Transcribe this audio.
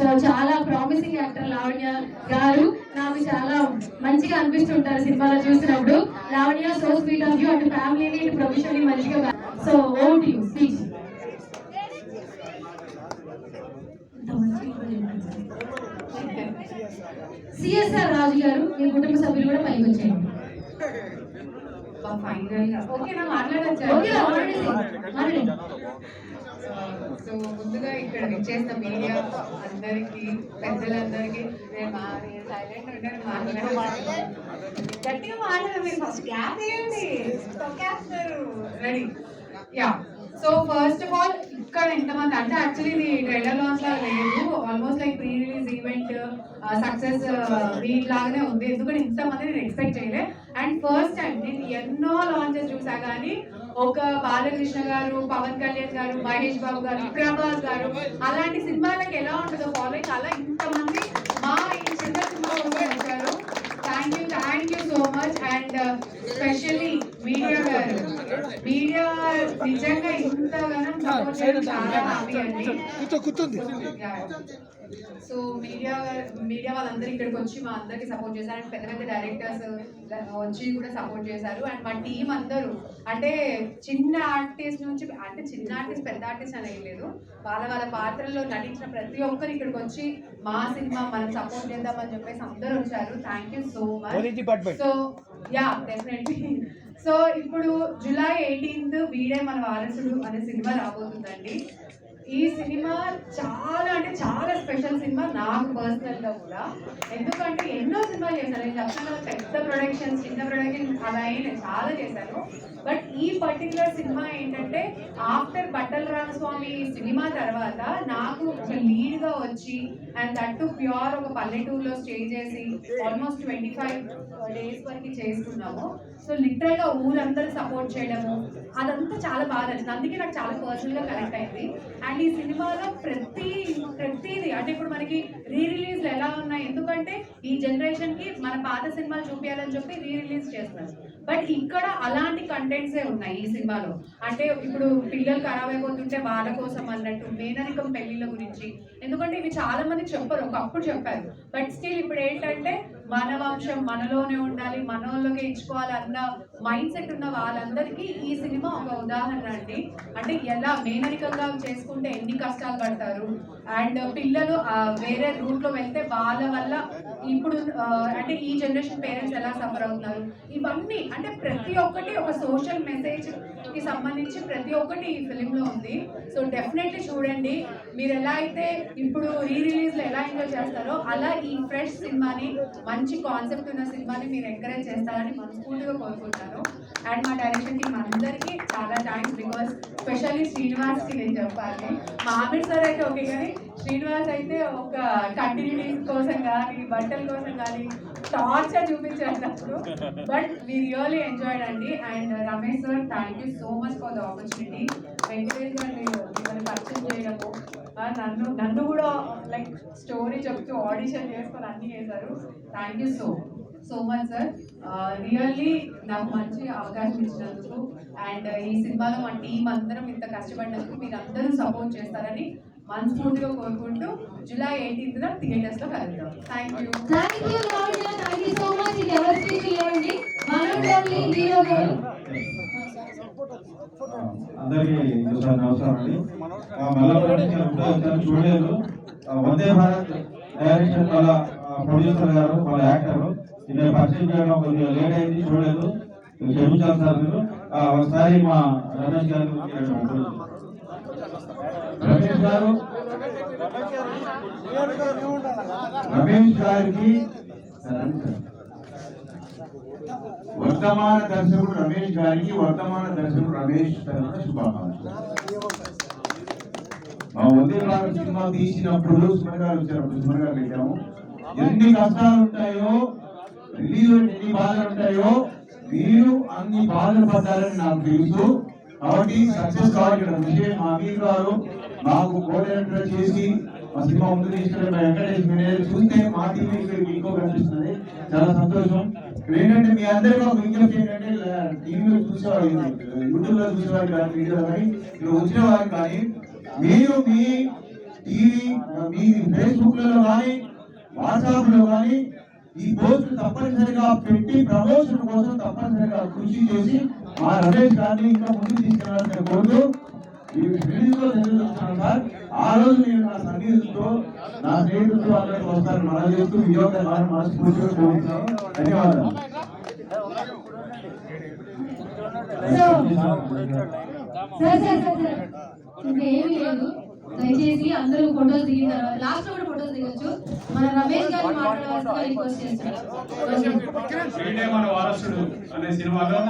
So చాలా promising actor Lavanya గారు. నాకు చాలా మంచిగా అనిపిస్తుంటారు సినిమాలో చూసినప్పుడు. Lavanya so sweet of you అటు ఫ్యామిలీని ఇటు ప్రొఫెషనల్ మంచిగా so vote you speech CSR Raju garu మీ కుటుంబ సభ్యులు కూడా పైకి వచ్చేయండి. ఓకేనా మాట్లాడచ్చా? సో ముందుగా ఇక్కడ విచ్చేసిన మీడియా అందరికి పెద్దలందరికీ నేను సైలెంట్ ఉంటాను మాట్లాడాను గట్టిగా మాట్లాడారు మీరు ఫస్ట్ గ్యాప్ వేయండి తొక్కేస్తారు ready yeah so first of all ఇక్కడ ఎంతమంది అంటే యాక్చువల్లీ ఇది ట్రైలర్ లాంచ్ లాగా లేదు. Almost like pre release event success meet లాగానే ఉంది. ఎందుకంటే ఇంతమంది నేను ఎక్స్పెక్ట్ చేయలే. అండ్ ఫస్ట్ టైం నేను ఎన్నో లాంచెస్ చూసా కానీ ఒక బాలకృష్ణ గారు పవన్ కళ్యాణ్ గారు మహేష్ బాబు గారు ప్రభాస్ గారు అలాంటి సినిమాలకు ఎలా ఉంటుందో ఫాలోయింగ్ అలా ఇంతమంది మా ఈ చిన్న సినిమా వచ్చారు thank you thank you so much and specially media నిజంగా ఇంతగానో సపోర్ట్ చేయడం చాలా హ్యాపీ అండి. సో మీడియా మీడియా వాళ్ళందరూ ఇక్కడికి వచ్చి మా అందరికి సపోర్ట్ చేశారు. అండ్ పెద్ద పెద్ద డైరెక్టర్స్ వచ్చి కూడా సపోర్ట్ చేశారు. అండ్ మా టీం అందరూ అంటే చిన్న ఆర్టిస్ట్ నుంచి అంటే చిన్న ఆర్టిస్ట్ పెద్ద ఆర్టిస్ట్ అనేది లేదు. వాళ్ళ వాళ్ళ పాత్రల్లో నటించిన ప్రతి ఒక్కరు ఇక్కడికి వచ్చి మా సినిమా మనం సపోర్ట్ చేద్దామని చెప్పేసి అందరూ వచ్చారు. Thank you so much so yeah definitely so ఇప్పుడు జూలై ఎయిటీన్త్ వీడే మన వారసుడు అనే సినిమా రాబోతుందండి. ఈ సినిమా చాలా అంటే చాలా స్పెషల్ సినిమా నాకు పర్సనల్గా కూడా. ఎందుకంటే ఎన్నో సినిమాలు చేశాను నేను చెప్తాను పెద్ద ప్రొడక్షన్స్ చిన్న ప్రొడక్షన్ అలా అయినా చాలా చేశాను బట్ ఈ పర్టికులర్ సినిమా ఏంటంటే ఆఫ్టర్ బట్టల రామస్వామి సినిమా తర్వాత నాకు ఒక లీడ్గా వచ్చి అండ్ దట్టు ప్యూర్ ఒక పల్లెటూరులో స్టే చేసి ఆల్మోస్ట్ ట్వంటీ ఫైవ్ డేస్ వరకు చేసుకున్నాము సో లిటరల్గా ఊరందరూ సపోర్ట్ చేయడము అదంతా చాలా బాగా నచ్చింది అందుకే నాకు చాలా పర్సనల్గా కనెక్ట్ అయింది. అండ్ ఈ సినిమాలో ప్రతి ప్రతిది అంటే ఇప్పుడు మనకి రీ రిలీజ్ ఎలా ఉన్నాయి? ఎందుకంటే ఈ జనరేషన్కి మన పాత సినిమాలు చూపించాలని చెప్పి రీ రిలీజ్ చేస్తున్నారు. బట్ ఇక్కడ అలాంటి కంటెంట్సే ఉన్నాయి ఈ సినిమాలో? అంటే ఇప్పుడు పిల్లలు ఖరాబ్ అయిపోతుంటే వాళ్ళ కోసం అన్నట్టు మేనరికం పెళ్ళి ఎందుకంటే ఇవి చాలా మంది చెప్పరు. ఒకప్పుడు చెప్పారు. బట్ స్టిల్ ఇప్పుడు ఏంటంటే మన వంశం మనలోనే ఉండాలి మనోళ్ళకే ఇచ్చుకోవాలి అన్న మైండ్ సెట్ ఉన్న వాళ్ళందరికీ ఈ సినిమా ఒక ఉదాహరణ అండి. అంటే ఎలా మేనరికంగా చేసుకుంటే ఎన్ని కష్టాలు పడతారు? అండ్ పిల్లలు వేరే రూట్లో వెళ్తే వాళ్ళ వల్ల ఇప్పుడు అంటే ఈ జనరేషన్ పేరెంట్స్ ఎలా సఫర్ అవుతున్నారు ఇవన్నీ అంటే ప్రతి ఒక్కటి ఒక సోషల్ మెసేజ్కి సంబంధించి ప్రతి ఒక్కటి ఈ ఫిలిం లో ఉంది. సో డెఫినెట్లీ చూడండి. మీరు ఎలా అయితే ఇప్పుడు రీ రిలీజ్లో ఎలా ఎంజాయ్ చేస్తారో అలా ఈ ఫ్రెష్ సినిమాని మంచి కాన్సెప్ట్ ఉన్న సినిమాని మీరు ఎంకరేజ్ చేస్తారని మనస్ఫూర్తిగా కోరుకుంటాను. అండ్ మా డైరెక్షన్ టీం అందరికీ చాలా థ్యాంక్స్ బికాస్ స్పెషల్లీ శ్రీనివాస్కి నేను చెప్పాలి. మా ఆమిర్ సార్ అయితే ఓకే కానీ శ్రీనివాస్ అయితే ఒక కంటిన్యూటీ కోసం కానీ బట్టల కోసం కానీ టార్చర్ చూపించారు నాకు బట్ వీ రియల్లీ ఎంజాయ్డ్ అండి. And Ramesh sir thank you so much for the opportunity Venkatesh garu మిమ్మల్ని పరిచయం చేయడము నన్ను నన్ను కూడా లైక్ స్టోరీ చెప్తూ ఆడిషన్ చేసుకొని అన్ని చేశారు. Thank you so so much sir really నాకు మంచి అవకాశం ఇచ్చినందుకు. అండ్ ఈ సినిమాలో మా టీం అందరం ఇంత కష్టపడినందుకు మీరు అందరూ సపోర్ట్ చేస్తారని మనస్ఫూర్తిగా కోరుకుంటూ జూలై ఎయిటీన్త్ థియేటర్స్లో కలుద్దాం. Thank you thank you Lavanya thank you so much ఇది ఎవరి స్పీచ్ లేవండి మనోడి హీరో గారు అందరికీ ఒకసారి నమస్కారం అండి. ఆ మల్లపురం నుంచి నేను ఇప్పుడే వచ్చాను చూడలేదు. ఆ వందే భారత్ డైరెక్షన్ వాళ్ళ ప్రొడ్యూసర్ గారు వాళ్ళ యాక్టర్. ఇలా పరిచయం చేయడం కొద్దిగా లేట్ అయింది చూడలేదు. క్షమించాలి సార్ మీరు. ఆ, ఒకసారి మా రమేష్ గారి. రమేష్ గారు రమేష్ గారికి వర్తమాన దర్శకుడు రమేష్ గారికి వర్తమాన దర్శకుడు రమేష్ తరఫున శుభాకాంక్షలు. మా వందే భారత్ సినిమా తీసినప్పుడు సుమరగారు వచ్చినప్పుడు సుమరగారు వెళ్ళాము ఎన్ని కష్టాలు ఉంటాయో రిలీజ్ ఎన్ని బాధలు ఉంటాయో మీరు అన్ని బాధలు పడ్డారని నాకు తెలుసు. కాబట్టి సక్సెస్ కావాలి ఇక్కడ విషయం మా అమీర్ గారు మాకు కోఆర్డినేటర్ చేసి మా సినిమా ముందు తీసుకెళ్ళి మా వెంకటేష్ మేనేజర్ చూస్తే మా టీవీ ఇంకో కనిపిస్తుంది. చాలా సంతోషం. ఏంటంటే మీ అందరికీ ఒక విజ్ఞప్తి ఏంటంటే టీవీలో చూసేవారు యూట్యూబ్లో చూసేవారు కానీ వీడియో కానీ ఇక్కడ వచ్చిన వారు కానీ మీరు మీ టీవీ మీ ఫేస్బుక్లలో కానీ వాట్సాప్లో కానీ ఈ పోస్ట్ తప్పనిసరిగా పెట్టి ప్రమోషన్ కోసం తప్పనిసరిగా కృషి చేసి మా రమేష్ గారిని ఇంకా ముందుకు తీసుకెళ్ళాల్సిన కోరుతూ ఈ వీడియోలో తెలియజేస్తున్నాను సార్. ఆ రోజు నేను నా సన్నిహితులతో నా స్నేహితులతో అక్కడికి వస్తాను మనం చేస్తూ మనస్ఫూర్తిగా కోరుతున్నాను ధన్యవాదాలు సార్ సార్ సార్ సార్ ఇంకా ఏమీ లేదు దయచేసి అందరూ ఫోటోస్ దిగిన తర్వాత లాస్ట్లో కూడా ఫోటోస్ దిగొచ్చు. మన రమేష్ గారిని మాట్లాడవలసిందిగా రిక్వెస్ట్ చేస్తున్నాం వీడే మన వారసుడు అనే సినిమాలో